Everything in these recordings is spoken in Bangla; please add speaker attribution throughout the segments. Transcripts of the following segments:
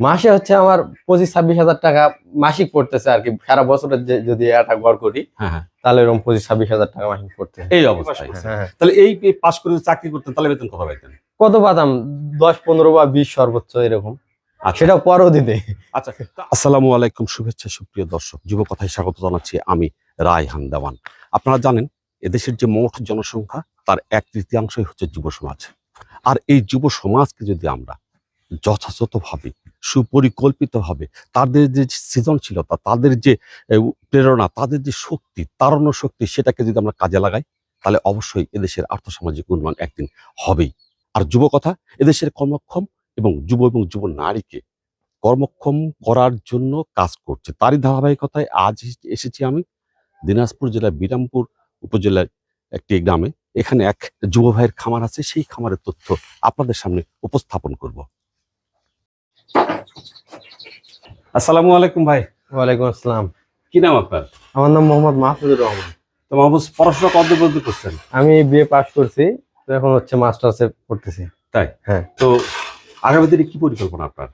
Speaker 1: মাসে হচ্ছে আমার পঁচিশ ছাব্বিশ হাজার টাকা মাসিক পড়তেছে আর কি। সারা বছরের যে যদি একটা গড় করি
Speaker 2: হ্যাঁ হ্যাঁ।
Speaker 1: তাহলে এরকম পঁচিশ ছাব্বিশ হাজার টাকা মাসিক পড়তেছে।
Speaker 2: এই অবস্থায়।
Speaker 1: হ্যাঁ।
Speaker 2: তাহলে এই পাশ করে চাকরি করতেন তাহলে বেতন কত পাইতেন?
Speaker 1: কত পাতাম? দশ পনেরো বা বিশ সর্বোচ্চ এরকম।
Speaker 2: আচ্ছা।
Speaker 1: সেটা পরও দিতে।
Speaker 2: আচ্ছা আসসালামু আলাইকুম শুভেচ্ছা সুপ্রিয় দর্শক। যুব কথায় স্বাগত জানাচ্ছি আমি রায়হান দেওয়ান। আপনারা জানেন এদেশের যে মোট জনসংখ্যা তার এক তৃতীয়াংশই হচ্ছে যুব সমাজ। আর এই যুব সমাজকে যদি আমরা যথাযথভাবে, সুপরিকল্পিতভাবে, তাদের যে সৃজনশীলতা, তাদের যে প্রেরণা, তাদের যে শক্তি, তারণ্য শক্তি, সেটাকে যদি আমরা কাজে লাগাই, তাহলে অবশ্যই এদেশের আর্থসামাজিক উন্নয়ন একদিন হবেই। আর যুব কথা, এদেশের কর্মক্ষম এবং যুব এবং যুব নারীকে কর্মক্ষম করার জন্য কাজ করছে। তারই ধারাবাহিকতায় আজ এসেছি আমি দিনাজপুর জেলার বিরামপুর উপজেলার একটি গ্রামে। এখানে এক যুব ভাইয়ের খামার আছে, সেই খামারের তথ্য আপনাদের সামনে উপস্থাপন করব। আসসালামু আলাইকুম ভাই।
Speaker 1: ওয়ালাইকুম আসসালাম।
Speaker 2: কি নাম আপনার?
Speaker 1: আমার নাম মোহাম্মদ মাহফুজুর রহমান।
Speaker 2: তো মাহবুব পড়াশোনা কত পর্যন্ত করছেন?
Speaker 1: আমি বিএ পাস করছি তো এখন হচ্ছে মাস্টার্সে পড়তেছি।
Speaker 2: তাই?
Speaker 1: হ্যাঁ।
Speaker 2: তো আগামী দিনে কি পরিকল্পনা আপনার?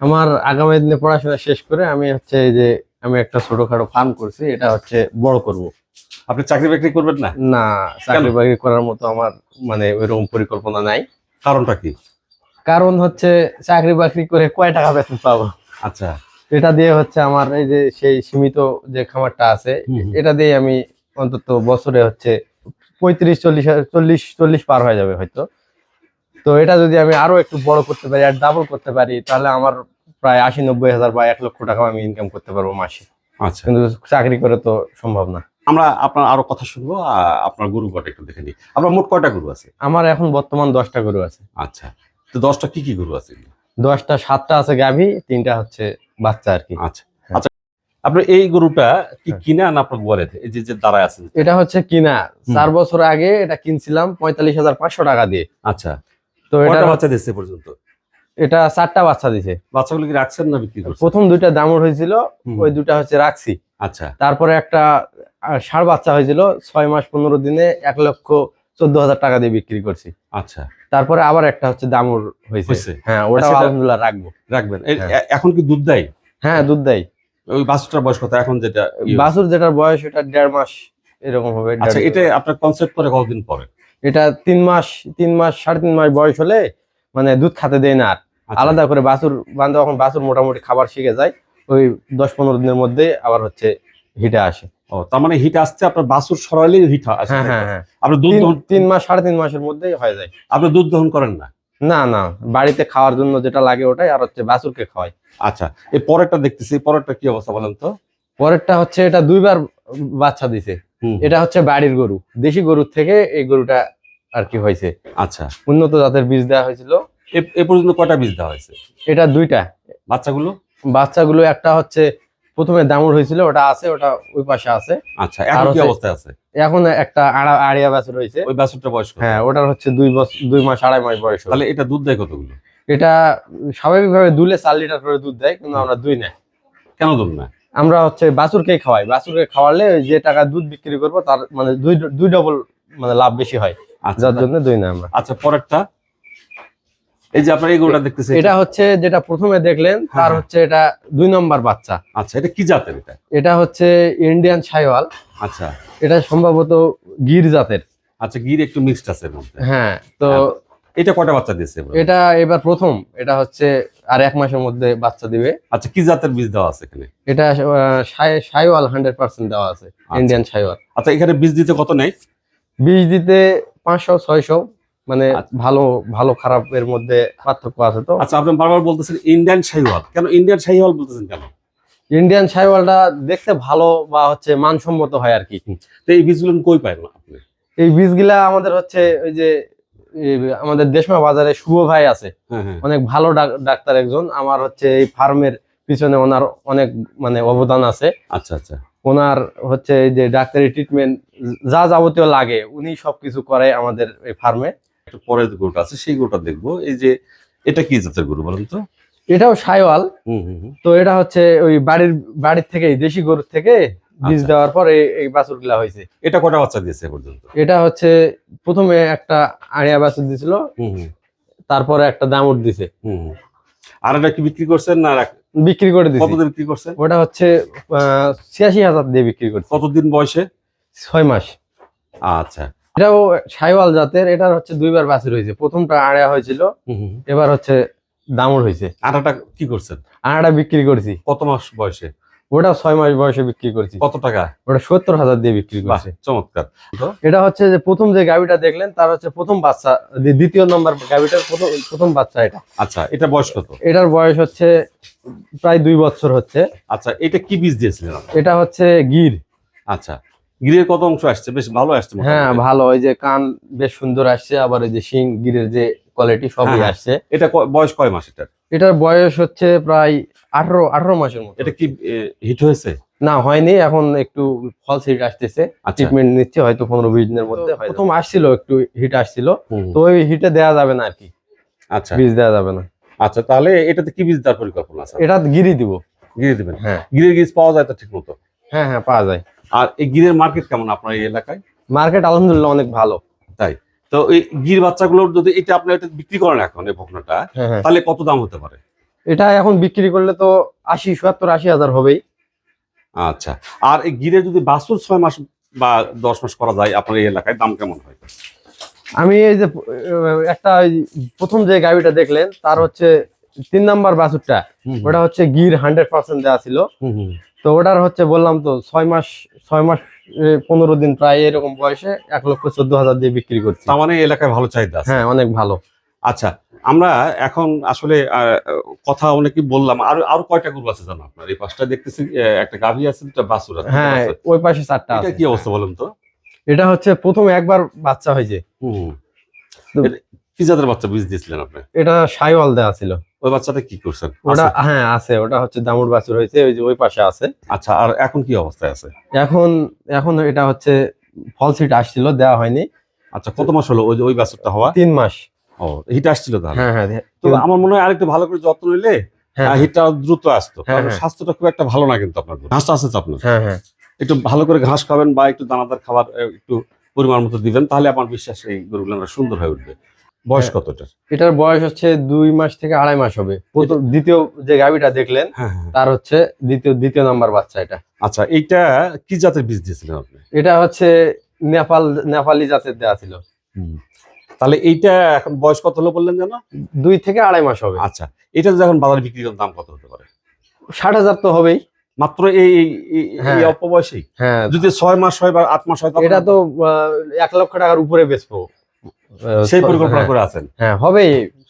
Speaker 1: আমার আগামী দিনে পড়াশোনা শেষ করে আমি হচ্ছে এই যে আমি একটা ছোটখাটো ফার্ম করছি এটা হচ্ছে বড় করব।
Speaker 2: আপনি চাকরি বাকরি করবেন না?
Speaker 1: না চাকরি বাকরি করার মতো আমার মানে ওইরকম পরিকল্পনা নাই।
Speaker 2: কারণটা কি?
Speaker 1: কারণ হচ্ছে চাকরি বাকরি করে কয় টাকা বেতন পাবো?
Speaker 2: আচ্ছা।
Speaker 1: এটা দিয়ে হচ্ছে আমার এই যে সেই সীমিত যে খামারটা আছে। এটা দিয়ে আমি অন্তত বছরে হচ্ছে পঁয়ত্রিশ চল্লিশ চল্লিশ চল্লিশ পার হয়ে যাবে হয়তো। তো এটা যদি আমি আরও একটু বড় করতে পারি আর ডাবল করতে পারি তাহলে আমার প্রায় আশি নব্বই হাজার বা এক লক্ষ টাকা আমি ইনকাম করতে পারব মাসে।
Speaker 2: আচ্ছা।
Speaker 1: কিন্তু চাকরি করে তো সম্ভব না।
Speaker 2: আমরা আপনার আরও কথা শুনব আপনার গরু কটা একটু দেখে নিই। আপনার মোট কয়টা গরু আছে?
Speaker 1: আমার এখন বর্তমান দশটা গরু আছে।
Speaker 2: আচ্ছা। তো দশটা কি কি গরু আছে
Speaker 1: দশটা সাতটা আছে গাভী তিনটা হচ্ছে বাচ্চা আর কি।
Speaker 2: আচ্ছা। আচ্ছা আপনার এই গরুটা কি
Speaker 1: হ্যাঁ।
Speaker 2: কিনে আন আপনার এই যে যে দাঁড়ায় আছেন।
Speaker 1: এটা হচ্ছে কিনা। চার বছর আগে এটা কিনছিলাম পঁয়তাল্লিশ হাজার পাঁচশো টাকা দিয়ে।
Speaker 2: আচ্ছা।
Speaker 1: তো এটা
Speaker 2: বাচ্চা দিচ্ছে পর্যন্ত?
Speaker 1: এটা চারটা বাচ্ছা দিছে
Speaker 2: বাচ্চাগুলো কি রাখছেন না বিক্রি করছেন?
Speaker 1: প্রথম দুইটা দামর হয়েছিল ওই দুটা হচ্ছে রাখছি।
Speaker 2: আচ্ছা।
Speaker 1: তারপরে একটা ষাঁড় বাচ্চা হয়েছিল ছয় মাস পনেরো দিনে এক লক্ষ চোদ্দ হাজার টাকা দিয়ে বিক্রি করছি।
Speaker 2: আচ্ছা।
Speaker 1: তারপরে আবার একটা হচ্ছে দামুর হয়েছে। হ্যাঁ ওটা আলহামদুলিল্লাহ রাখব।
Speaker 2: রাখবেন।
Speaker 1: হ্যাঁ।
Speaker 2: এখন কি দুধ দেয়?
Speaker 1: হ্যাঁ দুধ দেয়।
Speaker 2: ওই বাছুরটার বয়স কত? এখন যেটা ইয়ে-
Speaker 1: বাছুর যেটার বয়স এটা দেড় মাস এরকম হবে
Speaker 2: আচ্ছা এটা আপনার কনসেপ্ট করে কতদিন পরে?
Speaker 1: এটা তিন মাস তিন মাস সাড়ে তিন মাস বয়স হলে মানে দুধ খেতে দেয় না আর।
Speaker 2: আচ্ছা,
Speaker 1: আলাদা করে বাছুর বান্ধব যখন বাছুর মোটামুটি খাবার শিখে যায় ওই দশ পনেরো দিনের মধ্যে আবার হচ্ছে হিটে আসে।
Speaker 2: ও তার মানে হিট আসছে আপনার বাছুর সরাইলে হিট আসে
Speaker 1: হ্যাঁ হ্যাঁ হ্যাঁ।
Speaker 2: আপনি দুধ দহন
Speaker 1: তিন মাস সাড়ে তিন মাসের মধ্যেই হয়ে যায়।
Speaker 2: আপনি দুধ দহন করেন না?
Speaker 1: না না বাড়িতে খাওয়ার জন্য যেটা লাগে ওটাই আর হচ্ছে বাছুরকে খাওয়াই।
Speaker 2: আচ্ছা এই পরেরটা দেখতেছি পরেরটা কি অবস্থা বলেন তো?
Speaker 1: পরেরটা হচ্ছে এটা দুইবার বাচ্চা দিছে। এটা হচ্ছে বাড়ির গরু দেশি গরুর থেকে এই গরুটা আর কি হয়েছে।
Speaker 2: আচ্ছা।
Speaker 1: উন্নত জাতের বীজ দেওয়া হয়েছিল।
Speaker 2: এ- পর্যন্ত কয়টা বীজ দেওয়া হয়েছে?
Speaker 1: এটা দুইটা।
Speaker 2: বাচ্চাগুলো?
Speaker 1: বাচ্চাগুলো একটা হচ্ছে প্রথমে দামুর হয়েছিল ওটা আছে ওটা ওই পাশে আছে।
Speaker 2: আচ্ছা এখন কি অবস্থায় আছে?
Speaker 1: এখন একটা আড়া আড়িয়া বাছুর হয়েছে।
Speaker 2: ওই বাছুরটা বয়স
Speaker 1: হ্যাঁ ওটার হচ্ছে দুই বছর দুই মাস আড়াই মাস বয়স
Speaker 2: তাহলে এটা দুধ দেয় কতগুলো?
Speaker 1: এটা স্বাভাবিকভাবে দুলে চার লিটার করে দুধ দেয় কিন্তু আমরা দুই না
Speaker 2: কেন দুধ না
Speaker 1: আমরা হচ্ছে বাছুরকে খাওয়াই। বাছুরকে খাওয়ালে যে টাকা দুধ বিক্রি করব তার মানে দুই দুই ডবল মানে লাভ বেশি হয়।
Speaker 2: আচ্ছা।
Speaker 1: যার জন্য দুই না আমরা।
Speaker 2: আচ্ছা পরেরটা? এই যে আপনার এই গরুটা দেখতেছি
Speaker 1: এটা হচ্ছে যেটা প্রথমে দেখলেন তার
Speaker 2: হ্যাঁ।
Speaker 1: হচ্ছে এটা দুই নম্বর বাচ্চা।
Speaker 2: আচ্ছা এটা কি জাতের এটা?
Speaker 1: এটা হচ্ছে ইন্ডিয়ান সাইওয়াল
Speaker 2: আচ্ছা।
Speaker 1: এটা সম্ভবত গির জাতের।
Speaker 2: আচ্ছা গির একটু মিক্সড আছে
Speaker 1: হ্যাঁ তো
Speaker 2: হ্যাঁ, এটা কয়টা বাচ্চা দিয়েছে
Speaker 1: এটা এবার প্রথম এটা হচ্ছে আর এক মাসের মধ্যে বাচ্চা দিবে।
Speaker 2: আচ্ছা কি জাতের বীজ দেওয়া আছে এখানে?
Speaker 1: এটা সাইওয়াল হান্ড্রেড পার্সেন্ট দেওয়া আছে ইন্ডিয়ান সাইওয়াল
Speaker 2: আচ্ছা এখানে বীজ দিতে কত নেই?
Speaker 1: বীজ দিতে পাঁচশো ছয়শো। মানে
Speaker 2: আচ্ছা।
Speaker 1: ভালো ভালো খারাপের মধ্যে পার্থক্য আছে তো।
Speaker 2: আচ্ছা আপনি বারবার বলতেছেন ইন্ডিয়ান শাহিওয়াল কেন ইন্ডিয়ান শাহিওয়াল বলতেছেন কেন?
Speaker 1: ইন্ডিয়ান সাইওয়ালটা দেখতে ভালো বা হচ্ছে মানসম্মত হয় আর কি।
Speaker 2: তো এই বীজগুলো কই পায় না আপনি?
Speaker 1: এই বীজগুলা আমাদের হচ্ছে ওই যে আমাদের দেশমা বাজারে শুভ ভাই আছে।
Speaker 2: হ্যাঁ হ্যাঁ।
Speaker 1: অনেক ভালো ডাক্তার একজন। আমার হচ্ছে এই ফার্মের পিছনে ওনার অনেক মানে অবদান আছে।
Speaker 2: আচ্ছা আচ্ছা।
Speaker 1: ওনার হচ্ছে এই যে ডাক্তারি ট্রিটমেন্ট যা যাবতীয় লাগে উনি সবকিছু করে আমাদের এই ফার্মে।
Speaker 2: একটু পরের গরুটা আছে সেই গরুটা দেখব। এই যে এটা কি জাতের গরু বলেন তো?
Speaker 1: এটাও সাইওয়াল। তো এটা হচ্ছে ওই বাড়ির বাড়ির থেকে দেশি গরুর থেকে বীজ
Speaker 2: আচ্ছা।
Speaker 1: দেওয়ার পর এই- বাছুরগুলা হয়েছে।
Speaker 2: এটা কটা বাচ্চা দিয়েছে পর্যন্ত?
Speaker 1: এটা হচ্ছে প্রথমে একটা আড়িয়া বাছুর দিছিল তারপরে একটা দামুর দিছে।
Speaker 2: আর এটা কি বিক্রি করছেন না
Speaker 1: বিক্রি করে দিচ্ছি
Speaker 2: কতদিন বিক্রি করছেন?
Speaker 1: ওটা হচ্ছে ছিয়াশি হাজার দিয়ে বিক্রি করছি।
Speaker 2: কতদিন বয়সে?
Speaker 1: ছয় মাস।
Speaker 2: আচ্ছা।
Speaker 1: এটাও সাইওয়াল জাতের এটার হচ্ছে দুইবার বাছুর হয়েছে। প্রথমটা আড়া হয়েছিল এবার হচ্ছে দামুর হয়েছে।
Speaker 2: আর এটা কি করছেন?
Speaker 1: আড়াটা বিক্রি করছি।
Speaker 2: কত মাস বয়সে?
Speaker 1: ওটা ছয় মাস বয়সে বিক্রি করছি।
Speaker 2: কত টাকা?
Speaker 1: ওটা সত্তর হাজার দিয়ে বিক্রি করছি।
Speaker 2: চমৎকার।
Speaker 1: এটা হচ্ছে যে প্রথম যে গাভিটা দেখলেন তার হচ্ছে প্রথম বাচ্চা দ্বিতীয় নম্বর গাভিটার প্রথম প্রথম বাচ্চা এটা।
Speaker 2: আচ্ছা এটা বয়স কত?
Speaker 1: এটার বয়স হচ্ছে প্রায় দুই বছর হচ্ছে।
Speaker 2: আচ্ছা এটা কি বীজ দিয়েছিলেন
Speaker 1: এটা হচ্ছে গির।
Speaker 2: আচ্ছা গিরের কত অংশ আসছে? বেশ ভালো আসছে
Speaker 1: হ্যাঁ ভালো। ওই যে কান বেশ সুন্দর আসছে আবার ওই যে শিং গিরের যে কোয়ালিটি সবই
Speaker 2: হ্যাঁ।
Speaker 1: আসছে।
Speaker 2: এটা বয়স কয় মাস এটার?
Speaker 1: এটার বয়স হচ্ছে প্রায় আঠারো আঠারো মাসের মতো।
Speaker 2: এটা কি হিট হয়েছে?
Speaker 1: না হয়নি। এখন একটু ফল সিট আসতেছে।
Speaker 2: আচ্ছা।
Speaker 1: ট্রিটমেন্ট নিচ্ছে হয়তো পনেরো বিশ দিনের মধ্যে হয়ে। প্রথম আসছিল একটু হিট আসছিল। তো ওই হিটে দেওয়া যাবে না আর কি।
Speaker 2: আচ্ছা।
Speaker 1: বীজ দেওয়া যাবে না।
Speaker 2: আচ্ছা তাহলে এটাতে কি বীজ দেওয়ার পরিকল্পনা আছে?
Speaker 1: এটা গিরি দিব।
Speaker 2: গিরে দিবেন।
Speaker 1: হ্যাঁ।
Speaker 2: গিরের বীজ পাওয়া যায় তো ঠিক মতো
Speaker 1: হ্যাঁ হ্যাঁ পাওয়া যায়।
Speaker 2: আর এই গিরের মার্কেট কেমন আপনার এই এলাকায়?
Speaker 1: মার্কেট আলহামদুলিল্লাহ অনেক ভালো। তাই?
Speaker 2: তো এই গির বাচ্চাগুলোর যদি এটা আপনি এটা বিক্রি করেন এখন এই বকনাটা
Speaker 1: হ্যাঁ হ্যাঁ।
Speaker 2: তাহলে কত দাম হতে পারে?
Speaker 1: এটা এখন বিক্রি করলে তো আশি সত্তর আশি হাজার হবেই।
Speaker 2: আচ্ছা আর এই গিরে যদি বাসুর ছয় মাস বা দশ মাস করা যায় আপনার এই এলাকায় দাম কেমন হয়?
Speaker 1: আমি এই যে একটা প্রথম যে গাড়িটা দেখলেন তার হচ্ছে তিন নাম্বার বাছুরটা ওটা হচ্ছে গির হান্ড্রেড পার্সেন্ট দেওয়া ছিল। তো ওটার হচ্ছে বললাম তো ছয় মাস ছয় মাস পনেরো দিন প্রায় এরকম বয়সে এক লক্ষ চোদ্দ হাজার দিয়ে বিক্রি করছি।
Speaker 2: তার মানে এলাকায় ভালো চাহিদা
Speaker 1: হ্যাঁ অনেক ভালো।
Speaker 2: আচ্ছা আমরা এখন আসলে কথা অনেকই বললাম আর আরও কয়টা গরু আছে জানো আপনার? এই পাঁচটা দেখতেছি একটা গাভী আছে দুটা বাছুর আছে
Speaker 1: হ্যাঁ ওই পাশে চারটা
Speaker 2: এটা কি অবস্থা বলেন তো?
Speaker 1: এটা হচ্ছে প্রথম একবার বাচ্চা হয়েছে।
Speaker 2: হুম। কি জাতের বাচ্চা বীজ দিয়েছিলেন আপনি?
Speaker 1: এটা সাইওয়াল দেওয়া ছিল।
Speaker 2: ওই বাচ্চাটা কি করছেন?
Speaker 1: ওটা হ্যাঁ আছে। ওটা হচ্ছে দামুর বাছুর হয়েছে ওই যে ওই পাশে আছে।
Speaker 2: আচ্ছা আর এখন কি অবস্থায় আছে?
Speaker 1: এখন এখন এটা হচ্ছে ফল সিট আসছিল দেওয়া হয়নি।
Speaker 2: আচ্ছা কত মাস হলো ওই ওই বাছুরটা হওয়া?
Speaker 1: তিন মাস।
Speaker 2: ও হিট আসছিল তাহলে?
Speaker 1: হ্যাঁ হ্যাঁ
Speaker 2: তো আমার মনে হয় আরেকটু ভালো করে যত্ন নিলে
Speaker 1: হ্যাঁ
Speaker 2: হিটটা দ্রুত আসতো।
Speaker 1: হ্যাঁ, হ্যাঁ।
Speaker 2: স্বাস্থ্যটা খুব একটা ভালো না কিন্তু আপনার। ঘাসটা আছে তো আপনার?
Speaker 1: হ্যাঁ হ্যাঁ।
Speaker 2: একটু ভালো করে ঘাস খাবেন বা একটু দানাদার খাবার একটু পরিমাণ মতো দিবেন তাহলে আমার বিশ্বাস এই গরুগুলো সুন্দর হয়ে উঠবে। বয়স
Speaker 1: হ্যাঁ।
Speaker 2: কত এটার
Speaker 1: বয়স হচ্ছে দুই মাস থেকে আড়াই মাস হবে। দ্বিতীয় যে গাভিটা দেখলেন
Speaker 2: হ্যাঁ হ্যাঁ
Speaker 1: তার হচ্ছে দ্বিতীয় দ্বিতীয় নাম্বার বাচ্চা এটা।
Speaker 2: আচ্ছা এটা কি জাতের বীজ দিয়েছিলেন আপনি?
Speaker 1: এটা হচ্ছে নেপাল নেপালি জাতের দেওয়া ছিল।
Speaker 2: তাহলে এইটা এখন বয়স কত হলো বললেন যেন?
Speaker 1: দুই থেকে আড়াই মাস হবে।
Speaker 2: আচ্ছা এটা যখন বাজারে বিক্রি করার দাম কত হতে পারে?
Speaker 1: ষাট হাজার তো হবেই।
Speaker 2: মাত্র এই এই-। অল্প বয়সেই?
Speaker 1: হ্যাঁ।
Speaker 2: যদি ছয় মাস হয় বা আট মাস হয়
Speaker 1: এটা তো এক লক্ষ টাকার উপরে বেচবো।
Speaker 2: সেই পরিকল্পনা
Speaker 1: হ্যাঁ,
Speaker 2: করে আছেন?
Speaker 1: হ্যাঁ হবে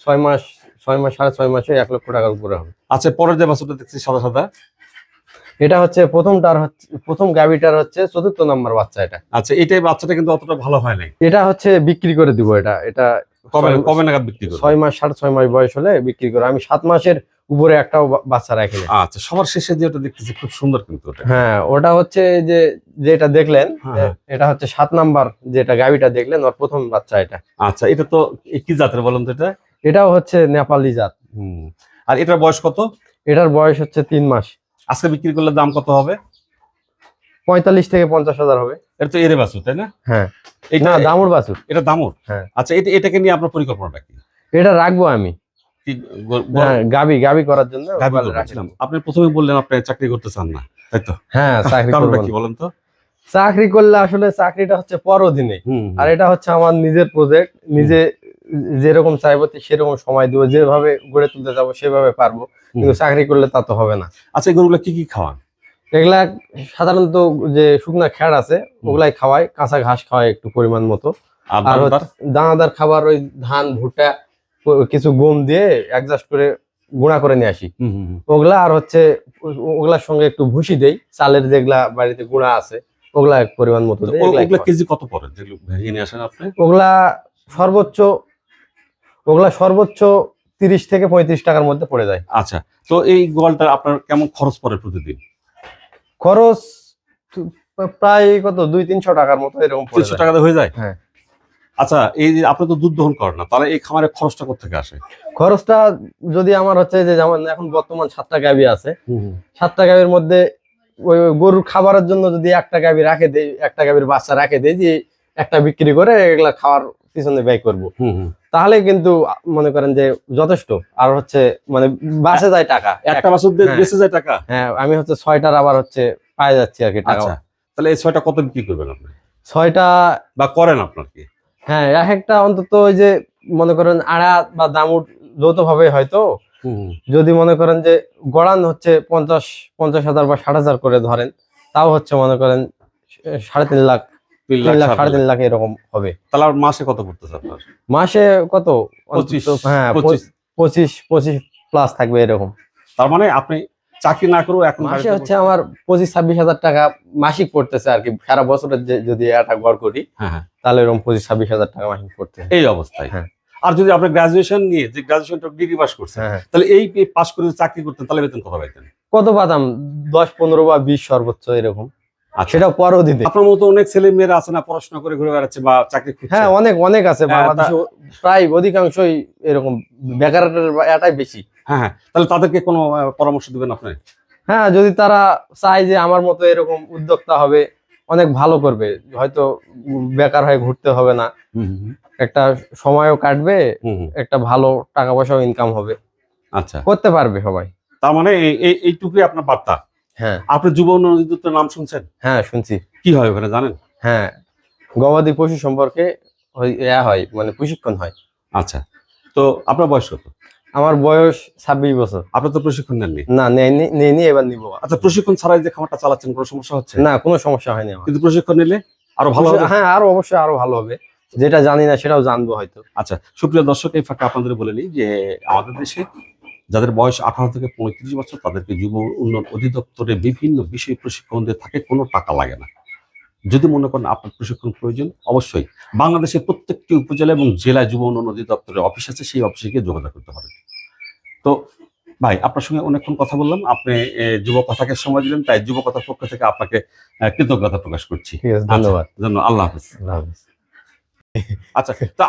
Speaker 1: ছয় মাস ছয় মাস সাড়ে ছয় মাসে এক লক্ষ টাকার উপরে হবে।
Speaker 2: আচ্ছা পরের যে বাছুরটা দেখছি সাদা সাদা?
Speaker 1: এটা হচ্ছে প্রথমটার হচ্ছে প্রথম গাভিটার হচ্ছে চতুর্থ নাম্বার বাচ্চা এটা।
Speaker 2: আচ্ছা এটাই বাচ্চাটা কিন্তু অতটা ভালো হয় নাই।
Speaker 1: এটা হচ্ছে বিক্রি করে দিব এটা। এটা
Speaker 2: কবে কবে নাগাদ বিক্রি করবে?
Speaker 1: ছয় মাস সাড়ে ছয় মাস বয়স হলে বিক্রি করে আমি সাত মাসের উপরে একটা বাচ্চা রাখি না
Speaker 2: আচ্ছা সবার শেষে যেটা দেখতেছি খুব সুন্দর কিন্তু ওটা।
Speaker 1: হ্যাঁ ওটা হচ্ছে যে যেটা দেখলেন
Speaker 2: হ্যাঁ, হ্যাঁ।
Speaker 1: এটা হচ্ছে সাত নাম্বার যেটা গাভিটা দেখলেন ওর প্রথম বাচ্চা এটা।
Speaker 2: আচ্ছা এটা তো কি জাতের বলেন তো এটা?
Speaker 1: এটাও হচ্ছে নেপালি জাত।
Speaker 2: হুম। আর এটার বয়স কত?
Speaker 1: এটার বয়স হচ্ছে তিন মাস।
Speaker 2: আজকে বিক্রি করলে দাম কত হবে?
Speaker 1: পঁয়তাল্লিশ থেকে পঞ্চাশ হাজার হবে।
Speaker 2: এটা তো এরে বাছুর তাই না?
Speaker 1: হ্যাঁ।
Speaker 2: এটা
Speaker 1: না দামুর বাছুর।
Speaker 2: এটা দামুর?
Speaker 1: হ্যাঁ।
Speaker 2: আচ্ছা এটা এটাকে নিয়ে আপনার পরিকল্পনাটা কি?
Speaker 1: এটা রাখব আমি। গাবি গাবি করার জন্য
Speaker 2: গাভী
Speaker 1: ওগুলো
Speaker 2: করবেন?
Speaker 1: রাখি।
Speaker 2: আপনি প্রথমে বললেন আপনি চাকরি করতে চান না তাই তো?
Speaker 1: হ্যাঁ চাকরি
Speaker 2: কি বলেন তো?
Speaker 1: চাকরি করলে আসলে চাকরিটা হচ্ছে পর অধীনে
Speaker 2: হুম,
Speaker 1: আর এটা হচ্ছে আমার নিজের প্রজেক্ট নিজে যেরকম চাইব সেরকম সময় দেবো যেভাবে গড়ে তুলতে যাব সেভাবে পারব। কিন্তু চাকরি করলে তা তো হবে না।
Speaker 2: আচ্ছা এই গরুগুলো কি কি খাওয়ান?
Speaker 1: এগুলা সাধারণত যে শুকনা খ্যাড় আছে ওগুলাই খাওয়াই কাঁচা ঘাস খাওয়াই একটু পরিমাণ মতো।
Speaker 2: আর দানাদার?
Speaker 1: খাবার ওই ধান ভুট্টা কিছু গম দিয়ে অ্যাডজাস্ট করে গুঁড়া করে নিয়ে আসি। ওগুলা আর হচ্ছে ওগুলার সঙ্গে একটু ভুসি দেই চালের যেগুলা বাড়িতে গুঁড়া আছে ওগুলা এক পরিমাণ মতো
Speaker 2: ওগুলো। কেজি কত পড়ে ভেঙে নিয়ে আসেন আপনি
Speaker 1: ওগুলা সর্বোচ্চ ওগুলা সর্বোচ্চ তিরিশ থেকে পঁয়ত্রিশ টাকার মধ্যে পড়ে যায়
Speaker 2: আচ্ছা তো এই গোয়ালটা আপনার কেমন খরচ পড়ে প্রতিদিন
Speaker 1: খরচ প্রায় কত দুই তিনশো টাকার মতো এরকম
Speaker 2: তিনশো। টাকাতে হয়ে যায়
Speaker 1: হ্যাঁ।
Speaker 2: আচ্ছা এই যে আপনি তো দুধ দহন করেন না তাহলে এই খামারের খরচটা কোথেকে আসে?
Speaker 1: খরচটা যদি আমার হচ্ছে যে যেমন এখন বর্তমান সাতটা গাভি আছে সাতটা গাভির মধ্যে ওই গরুর খাবারের জন্য যদি একটা গাভি রাখে দেই একটা গাভির বাচ্চা রাখে দেই যে একটা বিক্রি করে এগুলা খাওয়ার পিছনে ব্যয় করব। তাহলে কিন্তু মনে করেন যে যথেষ্ট। আর হচ্ছে মানে বাসে যায় টাকা।
Speaker 2: একটা দিয়ে
Speaker 1: হ্যাঁ।
Speaker 2: বেঁচে যায় টাকা?
Speaker 1: হ্যাঁ আমি হচ্ছে ছয়টার আবার হচ্ছে পায়ে যাচ্ছি আর কি টাকা
Speaker 2: আচ্ছা তাহলে এই ছয়টা কত বিক্রি করবেন আপনি?
Speaker 1: ছয়টা
Speaker 2: বা করেন আপনার কি?
Speaker 1: হ্যাঁ এক একটা অন্তত ওই যে মনে করেন আড়া বা দামুট যৌথ ভাবে হয়তো। যদি মনে করেন যে গড়ান হচ্ছে পঞ্চাশ পঞ্চাশ হাজার বা ষাট হাজার করে ধরেন তাও হচ্ছে মনে করেন সাড়ে তিন লাখ সাড়ে তিন
Speaker 2: লাখ।
Speaker 1: এরকম হবে।
Speaker 2: তাহলে মাসে কত পড়তেছে আপনার?
Speaker 1: মাসে কত? হ্যাঁ
Speaker 2: পঁচিশ
Speaker 1: পঁচিশ প্লাস থাকবে এরকম।
Speaker 2: তার মানে আপনি চাকরি না করো এখন
Speaker 1: মাসে হচ্ছে আমার পঁচিশ ছাব্বিশ হাজার টাকা মাসিক পড়তেছে আর কি। সারা বছরের যদি একটা গড় করি
Speaker 2: হ্যাঁ হ্যাঁ।
Speaker 1: তাহলে এরকম পঁচিশ ছাব্বিশ হাজার টাকা মাসিক পড়তেছে।
Speaker 2: এই অবস্থায়।
Speaker 1: হ্যাঁ।
Speaker 2: আর যদি আপনার গ্রাজুয়েশন নিয়ে যে গ্রাজুয়েশনটা ডিগ্রি পাস
Speaker 1: করছে
Speaker 2: তাহলে এই পাস করে চাকরি করতেন তাহলে বেতন কত পাইতেন?
Speaker 1: কত পাতাম? দশ পনেরো বা বিশ সর্বোচ্চ এরকম।
Speaker 2: আচ্ছা।
Speaker 1: সেটা পরও দিতে।
Speaker 2: আপনার মতো অনেক ছেলে মেয়েরা আছে না পড়াশোনা করে ঘুরে বেড়াচ্ছে বা চাকরি
Speaker 1: হ্যাঁ অনেক অনেক আছে
Speaker 2: হ্যাঁ,
Speaker 1: বাংলাদেশে প্রায় অধিকাংশই এরকম বেশি।
Speaker 2: হ্যাঁ হ্যাঁ তাহলে তাদেরকে কোনো পরামর্শ দিবেন আপনি?
Speaker 1: হ্যাঁ যদি তারা চায় যে আমার মতো এরকম উদ্যোক্তা হবে অনেক ভালো করবে। হয়তো বেকার হয়ে ঘুরতে হবে না। একটা সময়ও কাটবে। একটা ভালো টাকা পয়সাও ইনকাম হবে।
Speaker 2: আচ্ছা।
Speaker 1: করতে পারবে সবাই।
Speaker 2: তার মানে এই- এই এইটুকুই আপনার বার্তা?
Speaker 1: হ্যাঁ।
Speaker 2: আপনি যুব উন্নয়ন অধিদপ্তরের নাম শুনছেন?
Speaker 1: হ্যাঁ শুনছি।
Speaker 2: কি হয় ওখানে জানেন?
Speaker 1: হ্যাঁ গবাদি পশু সম্পর্কে হয় মানে প্রশিক্ষণ হয়।
Speaker 2: আচ্ছা তো আপনার বয়স কত?
Speaker 1: আমার বয়স ছাব্বিশ বছর।
Speaker 2: আপনি তো প্রশিক্ষণ নেননি?
Speaker 1: না নেয়নি নেয়নি এবার নিবো।
Speaker 2: আচ্ছা প্রশিক্ষণ ছাড়াই যে খামারটা চালাচ্ছেন কোনো সমস্যা হচ্ছে?
Speaker 1: না কোনো সমস্যা হয়নি আমার।
Speaker 2: কিন্তু প্রশিক্ষণ নিলে আরও ভালো হবে?
Speaker 1: হ্যাঁ আরও অবশ্যই আরও ভালো হবে। যেটা জানি না সেটাও জানব হয়তো।
Speaker 2: আচ্ছা সুপ্রিয় দর্শক এই ফাঁকে আপনাদের বলে নিই যে আমাদের দেশে যাদের বয়স আঠারো থেকে পঁয়ত্রিশ বছর তাদেরকে যুব উন্নয়ন অধিদপ্তরে বিভিন্ন বিষয় প্রশিক্ষণ দিয়ে থাকে কোনো টাকা লাগে না। যদি মনে করেন আপনার প্রশিক্ষণ প্রয়োজন অবশ্যই বাংলাদেশের প্রত্যেকটি উপজেলা এবং জেলা যুব উন্নয়ন অধিদপ্তরের অফিস আছে সেই অফিসে গিয়ে যোগাযোগ করতে পারেন। তো ভাই আপনার সঙ্গে অনেকক্ষণ কথা বললাম আপনি যুব কথাকে সময় দিলেন তাই যুব কথার পক্ষ থেকে আপনাকে কৃতজ্ঞতা প্রকাশ করছি।
Speaker 1: ঠিক আছে ধন্যবাদ।
Speaker 2: আল্লাহ হাফিজ।
Speaker 1: আল্লাহ হাফেজ।
Speaker 2: আচ্ছা